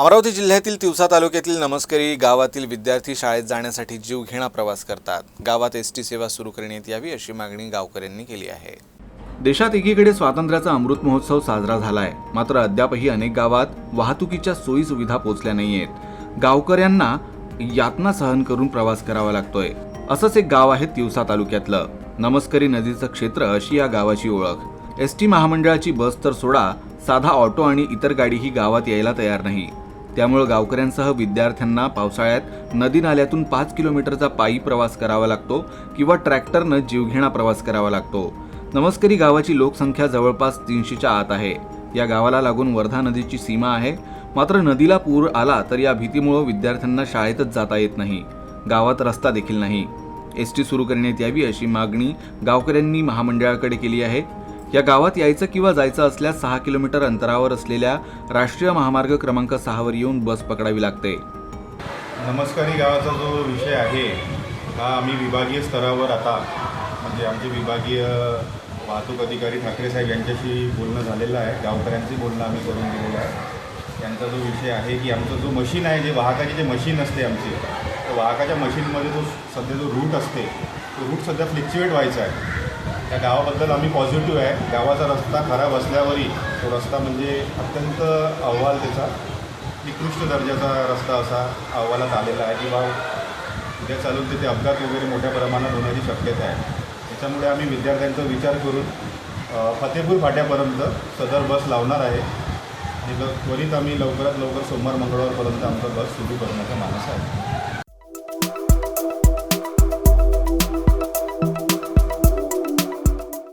अमरावती जिल्ह्यातील तिवसा तालुक्यातील नमस्करी गावातील विद्यार्थी शाळेत जाण्यासाठी जीवघेणा प्रवास करतात. गावात एस टी सेवा सुरू करण्यात यावी अशी मागणी गावकऱ्यांनी केली आहे. देशात एकीकडे स्वातंत्र्याचा अमृत महोत्सव साजरा झालाय. मात्र अद्यापही अनेक गावात वाहतुकीच्या सोयी सुविधा नाही नाहीयेत. गावकऱ्यांना यातना सहन करून प्रवास करावा लागतोय. असंच एक गाव आहे तिवसा तालुक्यातलं. नमस्करी नदीचं क्षेत्र अशी या गावाची ओळख. एस टी महामंडळाची बस तर सोडा साधा ऑटो आणि इतर गाडीही गावात यायला तयार नाही. त्यामुळे गावकऱ्यांसह विद्यार्थ्यांना पावसाळ्यात नदी नाल्यातून पाच किलोमीटरचा पायी प्रवास करावा लागतो किंवा ट्रॅक्टरनं जीवघेणा प्रवास करावा लागतो. नमस्करी गावाची लोकसंख्या जवळपास तीनशेच्या आत आहे. या गावाला लागून वर्धा नदीची सीमा आहे. मात्र नदीला पूर आला तर या भीतीमुळं विद्यार्थ्यांना शाळेतच जाता येत नाही. गावात रस्ता देखील नाही. एस टी सुरू करण्यात यावी अशी मागणी गावकऱ्यांनी महामंडळाकडे केली आहे. या गावात यायचं किंवा जायचं असल्यास सहा किलोमीटर अंतरावर असलेल्या राष्ट्रीय महामार्ग क्रमांक सहावर येऊन बस पकडावी लागते. नमस्कारी गावाचा जो विषय आहे हा आम्ही विभागीय स्तरावर आता म्हणजे आमचे विभागीय वाहतूक अधिकारी ठाकरे साहेब यांच्याशी बोलणं झालेलं आहे. गावकऱ्यांचे बोलणं आम्ही करून दिलेलं आहे. त्यांचा जो विषय आहे की आमचं जो मशीन आहे जे वाहकाची जे मशीन असते आमची तर वाहकाच्या मशीनमध्ये जो सध्या जो रूट असते तो रूट सध्या फ्लिक्च्युएट व्हायचा आहे. त्या गावाबद्दल आम्ही पॉझिटिव्ह आहे. गावाचा रस्ता खराब असल्यावरही तो रस्ता म्हणजे अत्यंत अहवाल त्याचा. निकृष्ट दर्जाचा रस्ता असा अहवालात आलेला आहे. किंवा उद्या चालून तिथे अपघात वगैरे मोठ्या प्रमाणात होण्याची शक्यता आहे. त्याच्यामुळे आम्ही विद्यार्थ्यांचा विचार करून फतेपूर फाट्यापर्यंत सदर बस लावणार आहे. आणि त्वरित आम्ही लवकरात लवकर सोमवार मंगळवारपर्यंत आमचा बस सुरू करण्याचा मानस आहे.